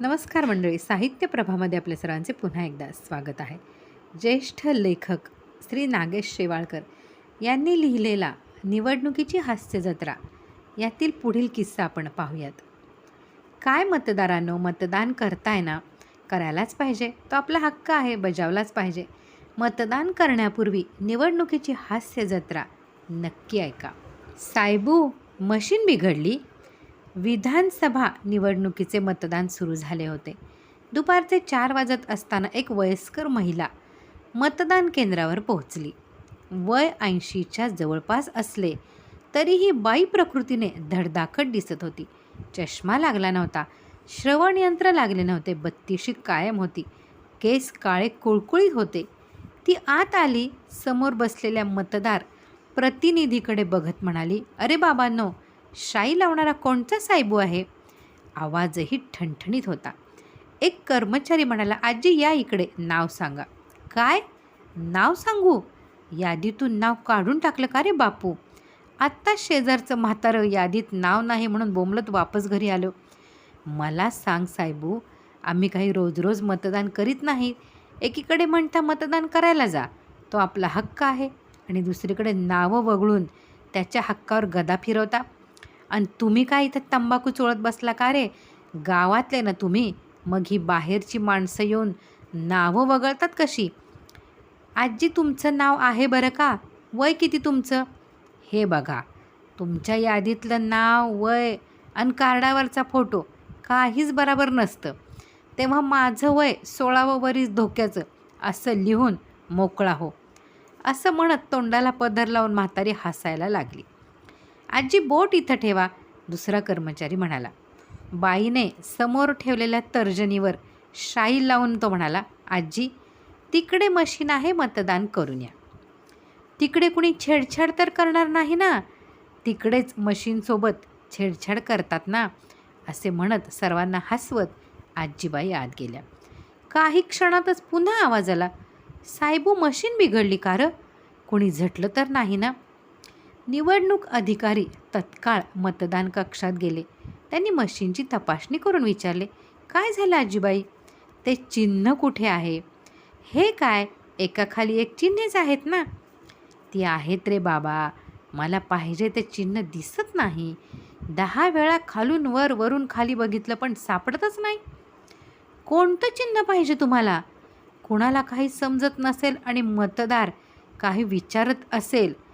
नमस्कार मंडळी साहित्य प्रभामध्ये आपल्या सर्वांचे पुन्हा एकदा स्वागत आहे. ज्येष्ठ लेखक श्री नागेश शेवाळकर यांनी लिहिलेला निवडणुकीची हास्य जत्रा यातील पुढील किस्सा आपण पाहूयात. काय मतदारांनो मतदान करताय ना? करायलाच पाहिजे. तो आपला हक्क आहे बजावलाच पाहिजे. मतदान करण्यापूर्वी निवडणुकीची हास्य जत्रा नक्की ऐका. सायबू मशीन बिघडली? विधानसभा निवडणुकीचे मतदान सुरू झाले होते. दुपारचे चार वाजत असताना एक वयस्कर महिला मतदान केंद्रावर पोहोचली. वय ऐंशीच्या जवळपास असले तरीही बाई प्रकृतीने धडधाकट दिसत होती. चष्मा लागला नव्हता. श्रवण यंत्र लागले नव्हते. बत्तीशी कायम होती. केस काळे कुळकुळीत होते. ती आत आली. समोर बसलेल्या मतदार प्रतिनिधीकडे बघत म्हणाली अरे बाबांनो शाई लावणारा कोणता साहेबू आहे? आवाजही ठणठणीत होता. एक कर्मचारी म्हणाला आजी या इकडे. नाव सांगा. काय? नाव सांगू? यादीतून नाव काढून टाकलं का रे बापू? आत्ता शेजारचं म्हातारं यादीत नाव नाही म्हणून बोंबलत वापस घरी आलो. मला सांग साहेबू आम्ही काही रोज रोज मतदान करीत नाही. एकीकडे म्हणता मतदान करायला जा. तो आपला हक्क आहे. आणि दुसरीकडे नावं वगळून त्याच्या हक्कावर गदा फिरवता. आणि तुम्ही काय इथं तंबाखू चोळत बसला का रे? गावातले ना तुम्ही. मग ही बाहेरची माणसं येऊन नावं वगळतात कशी? आजी तुमचं नाव आहे बरं का? वय किती तुमचं? हे बघा तुमच्या यादीतलं नाव वय आणि कार्डावरचा फोटो काहीच बराबर नसतं. तेव्हा माझं वय सोळावं वरीस धोक्याचं असं लिहून मोकळा हो. असं म्हणत तोंडाला पदर लावून म्हातारी हसायला लागली. आजी बोट इथं ठेवा दुसरा कर्मचारी म्हणाला. बाईने समोर ठेवलेल्या तर्जनीवर शाई लावून तो म्हणाला आजी तिकडे मशीन आहे मतदान करून या. तिकडे कुणी छेडछाड तर करणार नाही ना? तिकडेच मशीनसोबत छेडछाड करतात ना? असे म्हणत सर्वांना हसवत आजीबाई आत गेल्या. काही क्षणातच पुन्हा आवाज आला साहेबू मशीन बिघडली का रं? कोणी झटलं तर नाही ना? निवडणूक अधिकारी तत्काळ मतदान कक्षात गेले. त्यांनी मशीनची तपासणी करून विचारले काय झालं आजीबाई? ते चिन्ह कुठे आहे? हे काय? एकाखाली एक चिन्हेच आहेत ना? ती आहेत रे बाबा. मला पाहिजे ते चिन्ह दिसत नाही. दहा वेळा खालून वर वरून खाली बघितलं पण सापडतच नाही. कोणतं चिन्ह पाहिजे तुम्हाला? कुणाला काही समजत नसेल आणि मतदार काही विचारत असेल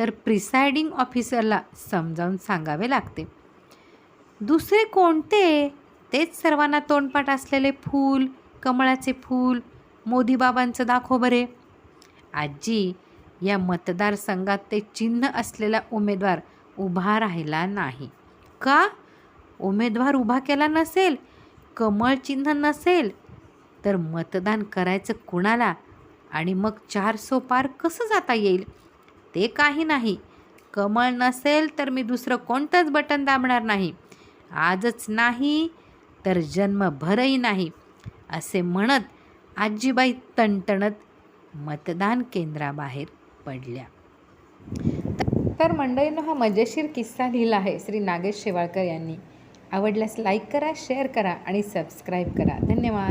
तर प्रिसायडिंग ऑफिसरला समजावून सांगावे लागते. दुसरे कोणते? तेच सर्वांना तोंडपाठ असलेले फूल कमळाचे फूल मोदीबाबांचं दाखव बरे. आजी या मतदारसंघात ते चिन्ह असलेला उमेदवार उभा राहिला नाही. का? उमेदवार उभा केला नसेल कमळ चिन्ह नसेल तर मतदान करायचं कुणाला? आणि मग चार सो पार कसं जाता येईल? ते काही नाही. कमळ नसेल तर मी दुसरं कोणतंच बटन दाबणार नाही. आजच नाही तर जन्मभरही नाही असे म्हणत आजीबाई तणतणत मतदान केंद्राबाहेर पडल्या. तर मंडळीनं हा मजेशीर किस्सा लिहिला आहे श्री नागेश शेवाळकर यांनी. आवडल्यास लाईक करा शेअर करा आणि सबस्क्राईब करा. धन्यवाद.